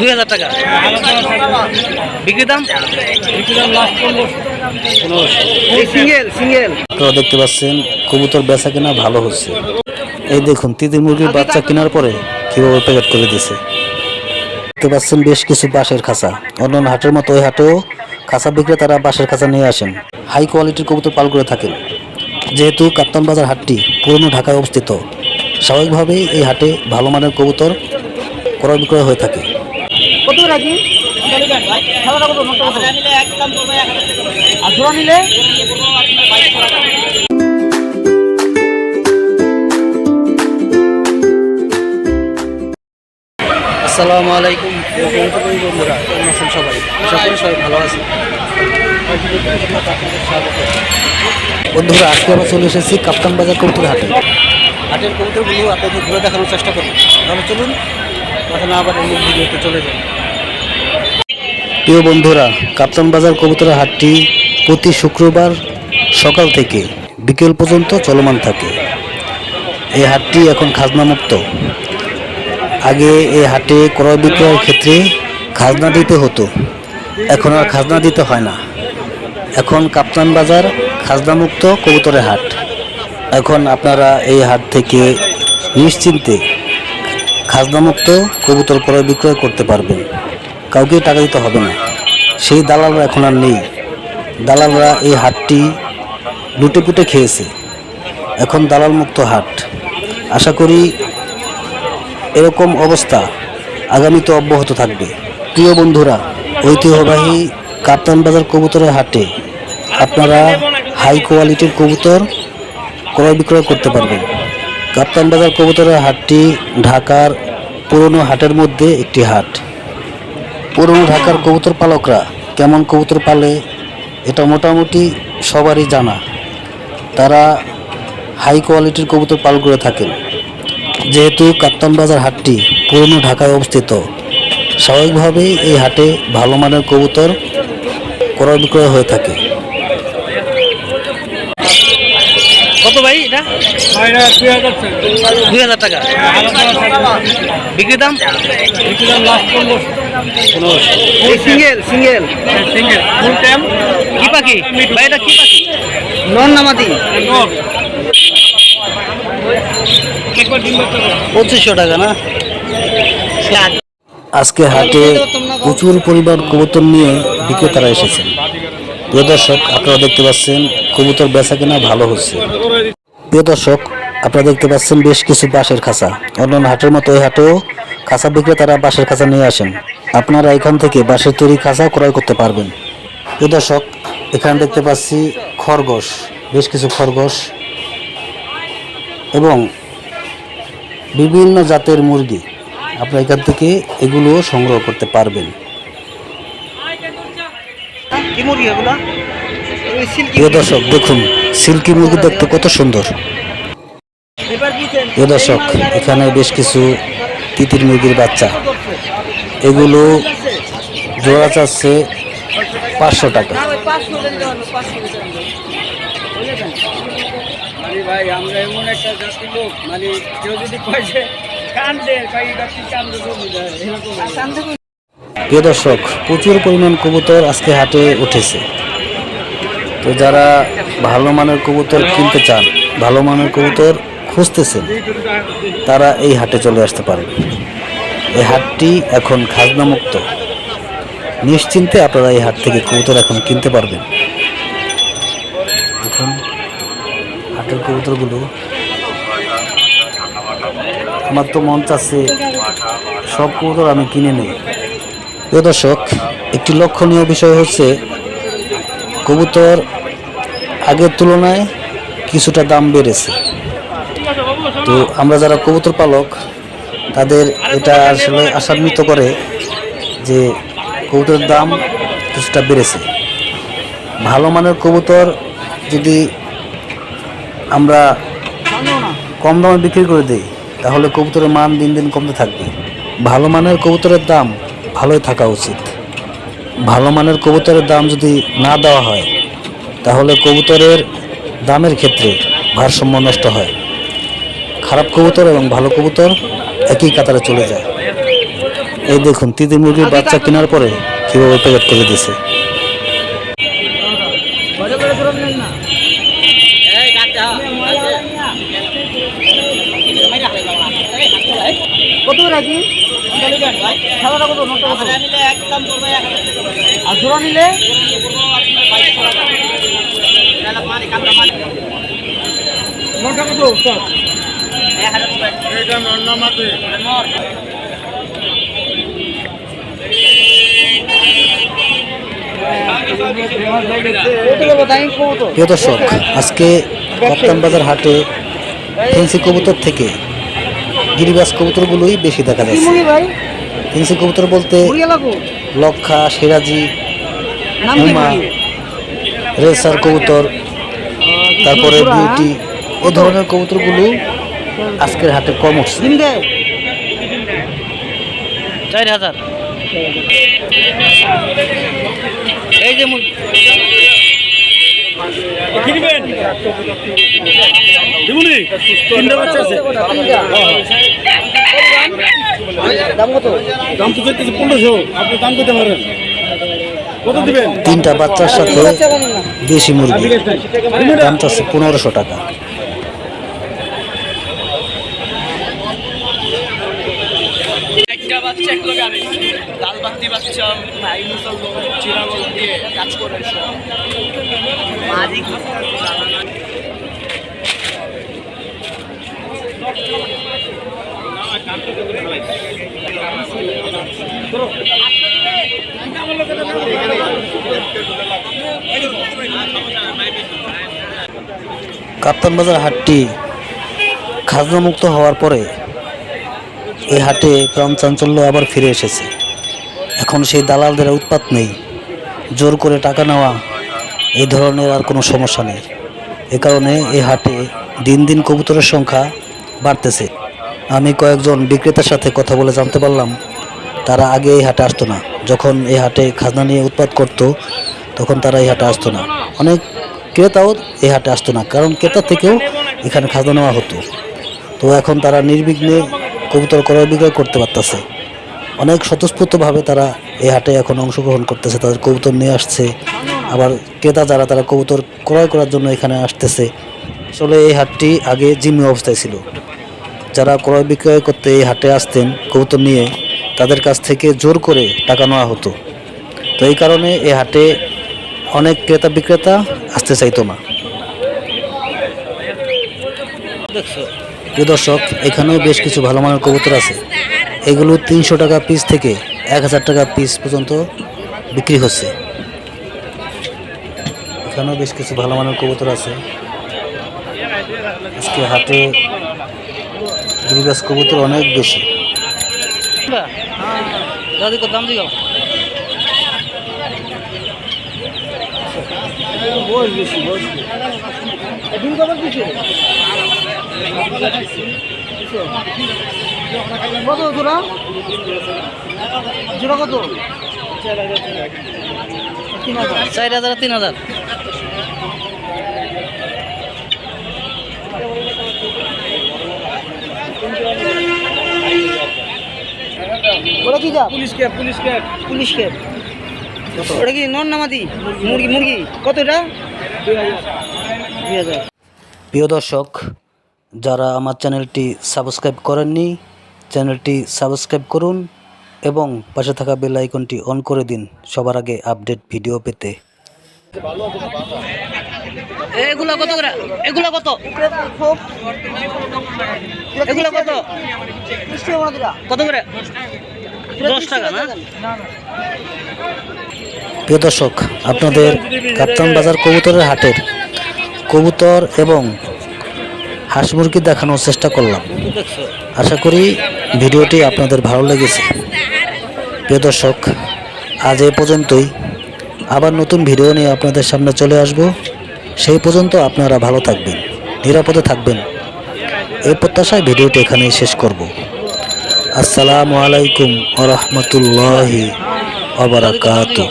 দুই হাজার টাকা। বিক্রি দাম? সিঙ্গেল সিঙ্গেল দেখতে পাচ্ছেন, কবুতর বেচা কেনা ভালো হচ্ছে। এই দেখুন, তিতির মুরগির বাচ্চা কেনার পরে কীভাবে প্যাকেট করে দিছে। দেখতে পাচ্ছেন, বেশ কিছু বাঁশের খাঁচা। অন্যান্য হাটের মতো ওই হাটেও খাঁচা বিক্রেতারা বাঁশের খাঁচা নিয়ে আসেন। হাই কোয়ালিটির কবুতর পাল করে থাকেন। যেহেতু কাপ্তান বাজার হাটটি পুরনো ঢাকায় অবস্থিত, স্বাভাবিকভাবেই এই হাটে ভালো মানের কবুতর ক্রয় বিক্রয় হয়ে থাকে। কত রাখি আর জোড়া নিলে? আসসালামু আলাইকুম বন্ধুরা কেমন আছেন সবাই? আশা করি সবাই ভালো আছেন। বন্ধুরা আজকে আমরা চলে এসেছি কাপ্তান বাজার কবুতর হাটে হাটের কবুতরগুলো আপনাদের ঘুরে দেখানোর চেষ্টা করুন তাহলে চলুন কথা না আবার অন্য ভিডিওতে চলে যান প্রিয় বন্ধুরা, কাপ্তান বাজার কবুতরের হাটটি প্রতি শুক্রবার সকাল থেকে বিকেল পর্যন্ত চলমান থাকে। এই হাটটি এখন খাজনামুক্ত। আগে এই হাটে ক্রয় বিক্রয়ের ক্ষেত্রে খাজনা দিতে হতো। এখন আর খাজনা দিতে হয় না। এখন কাপ্তান বাজার খাজনামুক্ত কবুতরের হাট। এখন আপনারা এই হাট থেকে নিশ্চিন্তে খাজনামুক্ত কবুতর ক্রয় বিক্রয় করতে পারবেন। কাউকে টাকা দিতে হবে না। সেই দালালরা এখন আর নেই। দালালরা এই হাটটি লুটে পুটে খেয়েছে। এখন দালাল মুক্ত হাট। আশা করি এরকম অবস্থা আগামীতে অব্যাহত থাকবে। প্রিয় বন্ধুরা, ঐতিহ্যবাহী কাপ্তান বাজার কবুতরের হাটে আপনারা হাই কোয়ালিটির কবুতর ক্রয় বিক্রয় করতে পারবেন। কাপ্তান বাজার কবুতরের হাটটি ঢাকার পুরনো হাটের মধ্যে একটি হাট। পুরনো ঢাকার কবুতর পালকরা কেমন কবুতর পালে এটা মোটামুটি সবারই জানা। তারা হাই কোয়ালিটির কবুতর পাল করে থাকেন। যেহেতু কাপ্তান বাজার হাটটি পুরনো ঢাকায় অবস্থিত স্বাভাবিকভাবেই এই হাটে ভালো মানের কবুতর ক্রয় বিক্রয় হয়ে থাকে। কত ভাই এটা? দুই হাজার টাকা। বিক্রি দাম? Single single. কি পাখি? ভাই এটা কি পাখি? নন নামাদি পঁচিশশো টাকা না? আজকে হাটে প্রচুর পরিমাণ কবুতর নিয়ে বিক্রেতারা এসেছেন। প্রিয় দর্শক আপনারা দেখতে পাচ্ছেন কবুতর বেচা কেনা ভালো হচ্ছে। প্রিয় দর্শক আপনারা দেখতে পাচ্ছেন বেশ কিছু বাঁশের খাঁচা। অন্যান্য হাটের মতো এই হাটেও খাঁচা বিক্রেতারা বাঁশের খাঁচা নিয়ে আসেন। আপনারা এখান থেকে বাঁশের তৈরি খাঁচা ক্রয় করতে পারবেন। প্রিয় দর্শক এখানে দেখতে পাচ্ছি খরগোশ বেশ কিছু খরগোশ এবং বিভিন্ন জাতের মুরগি। আপনারা এখান থেকে এগুলোও সংগ্রহ করতে পারবেন। এগুলো? প্রিয় দর্শক দেখুন সিল্কি মুরগি দেখতে কত সুন্দর। প্রিয় দর্শক এখানে বেশ কিছু তিতির মুরগির বাচ্চা। এগুলো জোড়া চাচ্ছে পাঁচশো টাকা। মানে ভাই আমরা এমন একটা জাতি লোক মানে কেউ যদি প্রিয় দর্শক প্রচুর পরিমাণ কবুতর আজকে হাটে উঠেছে। তো যারা ভালো মানের কবুতর কিনতে চান ভালো মানের কবুতর খুঁজতেছেন তারা এই হাটে চলে আসতে পারেন এই হাটটি এখন খাজনামুক্ত। নিশ্চিন্তে আপনারা এই হাট থেকে কবুতর এখন কিনতে পারবেন। এখন হাটের কবুতরগুলো আমার তো মন চাচ্ছে সব কবুতর আমি কিনে নেই। প্রিয় দর্শক, একটি লক্ষণীয় বিষয় হচ্ছে কবুতর আগের তুলনায় কিছুটা দাম বেড়েছে। তো আমরা যারা কবুতর পালক তাদের এটা আসলে আশান্বিত করে যে কবুতরের দাম কিছুটা বেড়েছে। ভালো মানের কবুতর যদি আমরা কম দামে বিক্রি করে দিই, তাহলে কবুতরের মান দিন দিন কমতে থাকবে। ভালো মানের কবুতরের দাম ভালোই থাকা উচিত। ভালো মানের কবুতরের দাম যদি না দেওয়া হয়, তাহলে কবুতরের দামের ক্ষেত্রে ভারসাম্য নষ্ট হয়। খারাপ কবুতর এবং ভালো কবুতর একই কাতারে চলে যায়। এই দেখুন তিতি মুরগির বাচ্চা কেনার পরে কীভাবে প্যাকেট করে দিছে। কত রাখি? আর জোড়া নিলে? নটা কত প্রিয় দর্শক আজকে কাপ্তান বাজার হাটে ফেন্সি কবুতর থেকে গিরিবাস কবুতরগুলোই বেশি দেখা যাচ্ছে। ফেন্সি কবুতর বলতে লক্ষা সিরাজি হুমা রেসার কবুতর তারপরে বিউটি এই ধরনের কবুতরগুলো আজকের হাতে কম উঠছে। চার হাজার। এই যে কিনবেন? তিনটা বাচ্চা আছে। দাম কত? দাম তো চাইতেছে পনেরোশো। আপনি দাম করতে পারেন। দিবেন? তিনটা বাচ্চার সাথে দেশি মুরগি। দাম চাচ্ছে পনেরোশো টাকা। একটা বাচ্চা এক লোক লাল বাত্তি বাচ্চা চিরাগল দিয়ে কাজ করে কাপ্তান বাজার হাটটি খাজনা মুক্ত হওয়ার পরে এই হাটে প্রাণ চাঞ্চল্য আবার ফিরে এসেছে। এখন সেই দালালদের উৎপাত নেই। জোর করে টাকা নেওয়া এই ধরনের আর কোনো সমস্যা নেই। এ কারণে এই হাটে দিন দিন কবুতরের সংখ্যা বাড়তেছে। আমি কয়েকজন বিক্রেতার সাথে কথা বলে জানতে পারলাম, তারা আগে এই হাটে আসতো না। যখন এই হাটে খাজনা নিয়ে উৎপাত করতো, তখন তারা এই হাটে আসতো না। অনেক ক্রেতাও এই হাটে আসতো না, কারণ ক্রেতা থেকেও এখানে খাজনা নেওয়া হতো। তো এখন তারা নির্বিঘ্নে কবুতর ক্রয় বিক্রয় করতে পারতেছে। অনেক স্বতঃস্ফূর্তভাবে তারা এই হাটে এখন অংশগ্রহণ করতেছে, তাদের কবুতর নিয়ে আসছে। আবার ক্রেতা যারা, তারা কবুতর ক্রয় করার জন্য এখানে আসতেছে। আসলে এই হাটটি আগে জিম্মি অবস্থায় ছিল। যারা ক্রয় বিক্রয় করতে এই হাটে আসতেন, কবুতর নিয়ে তাদের কাছ থেকে জোর করে টাকা নেওয়া হতো। তো এই কারণে এই হাটে অনেক ক্রেতা বিক্রেতা আসতে চাইতো না। প্রিয় দর্শক, এখানেও বেশ কিছু ভালো মানের কবুতর আছে। এগুলো তিনশো টাকা পিস থেকে এক হাজার টাকা পিস পর্যন্ত বিক্রি হচ্ছে। এখানেও বেশ কিছু ভালো মানের কবুতর আছে। আজকে হাটে গিরিবাস কবুতর অনেক বেশি। বয়স বেশি, বয়স কত জোড়া? জোড়া কত? তিন হাজার চার হাজার তিন হাজার। ওটা কি যা? Police cab police cab police cab ওটা কি নন নামাদি মুরগি মুরগি। কত এটা? দুই হাজার। প্রিয় দর্শক যারা আমার চ্যানেলটি সাবস্ক্রাইব করেননি চ্যানেলটি সাবস্ক্রাইব করুন এবং পাশে থাকা বেল আইকনটি অন করে দিন সবার আগে আপডেট ভিডিও পেতে। এগুলা কত করে? কত? এগুলা কত? কত করে? দশ টাকা না? প্রিয় দর্শক আপনাদের কাপ্তান বাজার কবুতরের হাটের কবুতর এবং হাঁস মুরগি দেখানোর চেষ্টা করলাম। আশা করি ভিডিওটি আপনাদের ভালো লেগেছে। প্রিয় দর্শক, আজ এ পর্যন্তই। আবার নতুন ভিডিও নিয়ে আপনাদের সামনে চলে আসব। সেই পর্যন্ত আপনারা ভালো থাকবেন, নিরাপদে থাকবেন। এই প্রত্যাশায় ভিডিওটি এখানেই শেষ করব। আসসালামু আলাইকুম আ রহমতুল্লাহি আবরাকাতুহ